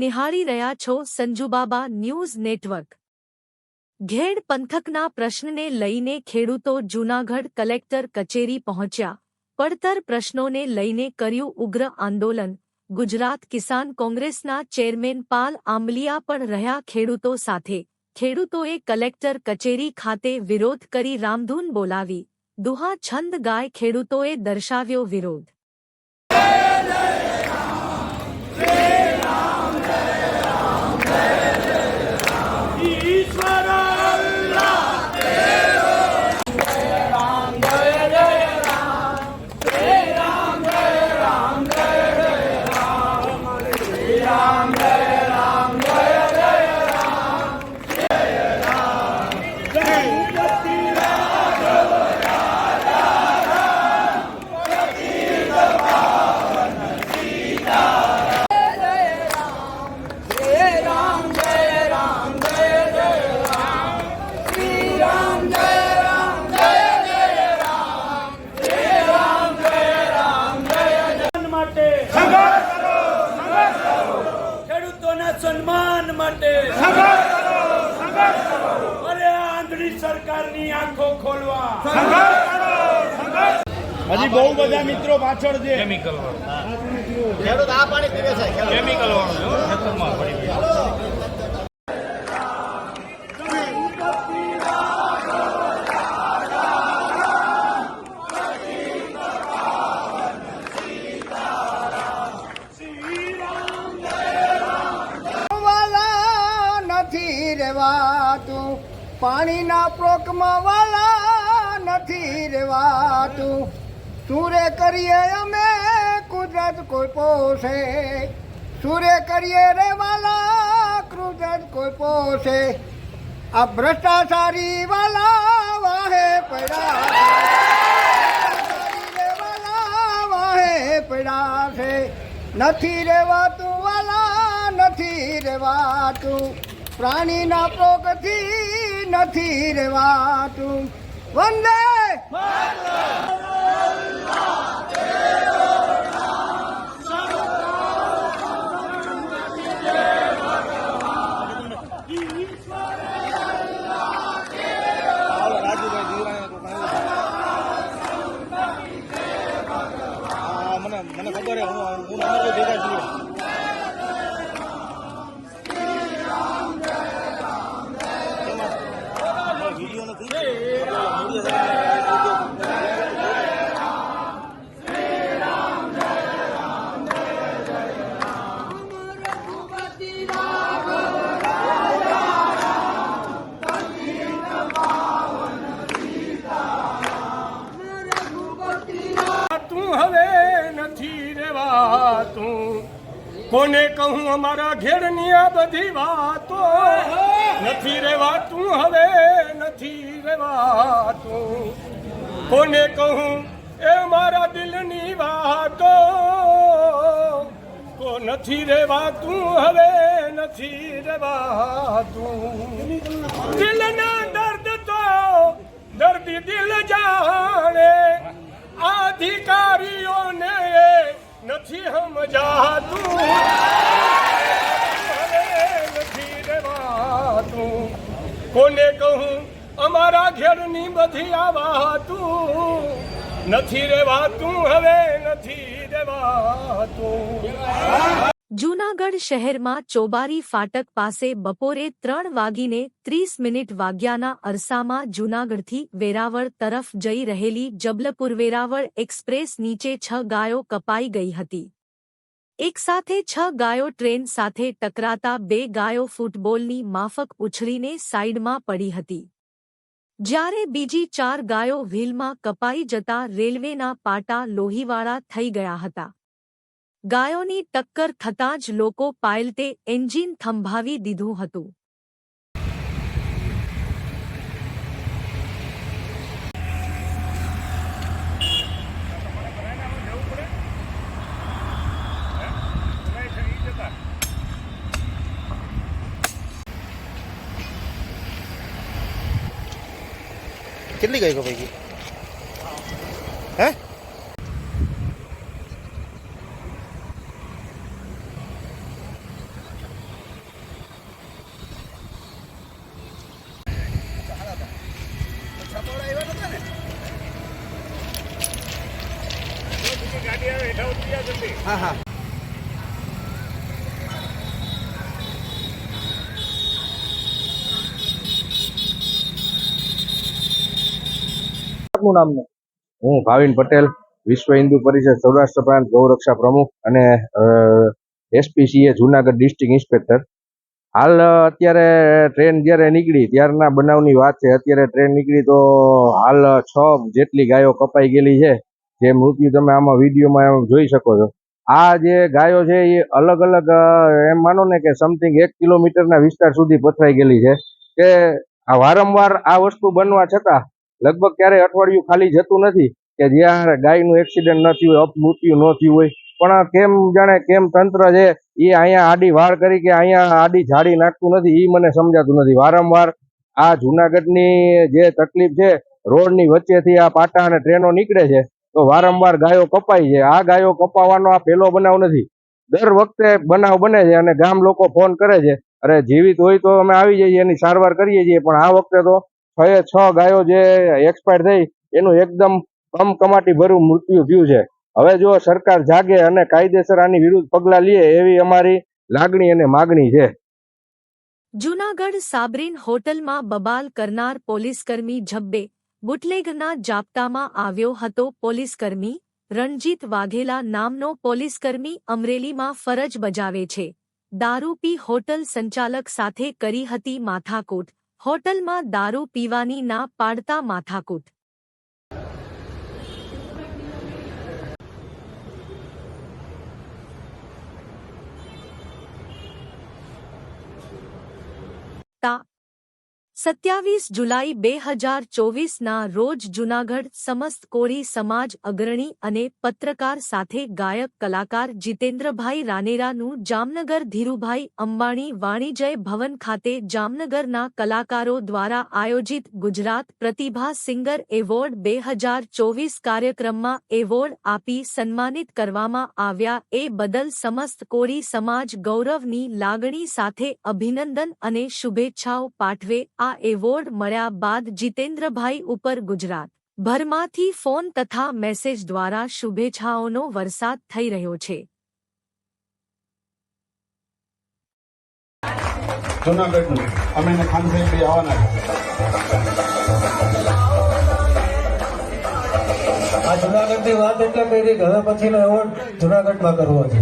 નિહાળી રહ્યા છો સંજુબાબા ન્યૂઝ નેટવર્ક. ઘેડ પંથકના પ્રશ્નને લઈને ખેડૂતો જૂનાગઢ કલેક્ટર કચેરી પહોંચ્યા. પડતર પ્રશ્નોને લઈને કર્યું ઉગ્ર આંદોલન. ગુજરાત કિસાન કોંગ્રેસના ચેરમેન પાલ આંબલિયા પણ રહ્યા ખેડૂતો સાથે. ખેડૂતોએ કલેક્ટર કચેરી ખાતે વિરોધ કરી રામધૂન બોલાવી. દુહા છંદ ગાય ખેડૂતોએ દર્શાવ્યો વિરોધ. સન્માન માટે. અરે આંધળી સરકારની આંખો ખોલવા. હજી બહુ બધા મિત્રો પાછળ છે. કેમિકલ વાળું. આ પાણી પીવે છે પડી ગયું. નથી રેવાતું. પાણીના પ્રોકમાં વાલા નથી રેવાતું. સૂરે કરીએ અમે કુદરત કોઈ પોષે. સૂરે કરીએ રે વાલા કુદરત કોઈ પોષે. આ ભ્રષ્ટાચારી વાલા વાહે પડ્યા વાહે પડ્યા છે. નથી રેવાતું વાલા, નથી રેવાતું. પ્રાણીના પ્રોગથી નથી રેવાતું. વંદે હા, તું હવે નથી રેવાતું. કોને કહું અમારા ઘેરની આ બધી વાતો? નથી રેવા તું હવે નથી રેવા તું કોને કહું એ મારા દિલની વાતો? કો નથી રેવા તું હવે નથી રેવા તું દિલના દર્દ તો દર્દી દિલ જાણે. અધિકારીઓને નથી સમજાતું. નથી રેવાતું. કોને કહું? અમારા ઘેરની બધી આવાતું વાતું નથી રેવાતું, હવે નથી રેવાતું. જૂનાગઢ શહેરમાં ચોબારી ફાટક પાસે બપોરે ત્રણ વાગીને ત્રીસ મિનિટ વાગ્યાના અરસામાં જૂનાગઢથી વેરાવળ તરફ જઈ રહેલી જબલપુર વેરાવળ એક્સપ્રેસ નીચે છ ગાયો કપાઈ ગઈ હતી. એકસાથે છ ગાયો ટ્રેન સાથે ટકરાતા બે ગાયો ફૂટબોલની માફક ઉછળીને સાઈડમાં પડી હતી. જ્યારે બીજી ચાર ગાયો વ્હીલમાં કપાઈ જતા રેલવેના પાટા લોહીવાળા થઈ ગયા હતા. ગાયોની ટક્કર થતાં જ લોકો પાયલટે એન્જિન થંભાવી દીધું હતું. કેટલી ગઈ પૈકી હે? નામ હું ભાવિન પટેલ, વિશ્વ હિન્દુ પરિષદ સૌરાષ્ટ્ર પ્રાંત ગૌરક્ષા પ્રમુખ અને એસપીસીએ જુનાગઢ ડિસ્ટ્રિક્ટ ઇન્સ્પેક્ટર. હાલ અત્યારે ટ્રેન જ્યારે નીકળી, ત્યારના બનાવની વાત છે, અત્યારે ટ્રેન નીકળી તો હાલ છ જેટલી ગાયો કપાઈ ગયેલી છે. જે મૃત્યુ તમે આમાં વિડીયોમાં જોઈ શકો છો. આ જે ગાયો છે એ અલગ અલગ એમ માનો ને કે સમથિંગ એક કિલોમીટરના વિસ્તાર સુધી પથરાઈ ગયેલી છે કે આ વારંવાર આ વસ્તુ બનવા છતાં લગભગ ક્યારેય અઠવાડિયું ખાલી જતું નથી કે જ્યાં ગાયનું એક્સિડન્ટ ન થયું હોય, અપમૃત્યુ ન થયું હોય. પણ કેમ જાણે કેમ તંત્ર છે એ અહીંયા આડી વાળ કરી કે અહીંયા આડી ઝાડી નાખતું નથી એ મને સમજાતું નથી. વારંવાર આ જુનાગઢની જે તકલીફ છે, રોડની વચ્ચેથી આ પાટા અને ટ્રેનો નીકળે છે. તો વારંવાર ગાયો કપાય છે. આ ગાયો કપાવવાનો આ પહેલો બનાવ નથી. દર વખતે બનાવ બને છે અને ગામ લોકો ફોન કરે છે. અરે જીવિત હોય તો અમે આવી જઈએ, એની સારવાર કરીએ છીએ. પણ આ વખતે તો છ એ છ ગાયો જે એક્સપાયર થઈ, એનું એકદમ કમ કમાટી ભર્યું મૃત્યુ થયું છે. હવે જો સરકાર જાગે અને કાયદેસર આની વિરુદ્ધ પગલાં લે, એવી અમારી લાગણી અને માગણી છે. જૂનાગઢ સાબરીન હોટલમાં બબાલ કરનાર પોલીસકર્મી ઝબ્બે બુટલેગરના જાપ્તામાં આવ્યો હતો પોલીસકર્મી. રણજીત વાઘેલા નામનો પોલીસકર્મી અમરેલીમાં ફરજ બજાવે છે. દારૂ પી હોટલ સંચાલક સાથે કરી હતી માથાકૂટ. હોટલમાં દારૂ પીવાની ના પાડતા માથાકૂટ. તા સત્યાવીસ જુલાઈ બે હજાર ચોવીસના રોજ જૂનાગઢ સમસ્ત કોળી સમાજ અગ્રણી અને પત્રકાર સાથે ગાયક કલાકાર જીતેન્દ્રભાઈ રાનેરાનું જામનગર ધીરુભાઈ અંબાણી વાણિજય ભવન ખાતે જામનગરના કલાકારો દ્વારા આયોજિત ગુજરાત પ્રતિભા સિંગર એવોર્ડ બે હજાર ચોવીસ કાર્યક્રમમાં એવોર્ડ આપી સન્માનિત કરવામાં આવ્યા. એ બદલ સમસ્ત કોળી સમાજ ગૌરવની લાગણી સાથે અભિનંદન અને શુભેચ્છાઓ પાઠવે આ એવોર્ડ મળ્યા બાદ જીતેન્દ્રભાઈ ઉપર ગુજરાત ભરમાંથી ફોન તથા મેસેજ દ્વારા શુભેચ્છાઓનો વરસાદ થઈ રહ્યો છે. જુનાગઢનું. અમે એને ખાન સાહેબ બી આવવાના આ જુનાગઢની વાત એટલે કરી હવે પછીનો એવોર્ડ જુનાગઢમાં કરવો છે.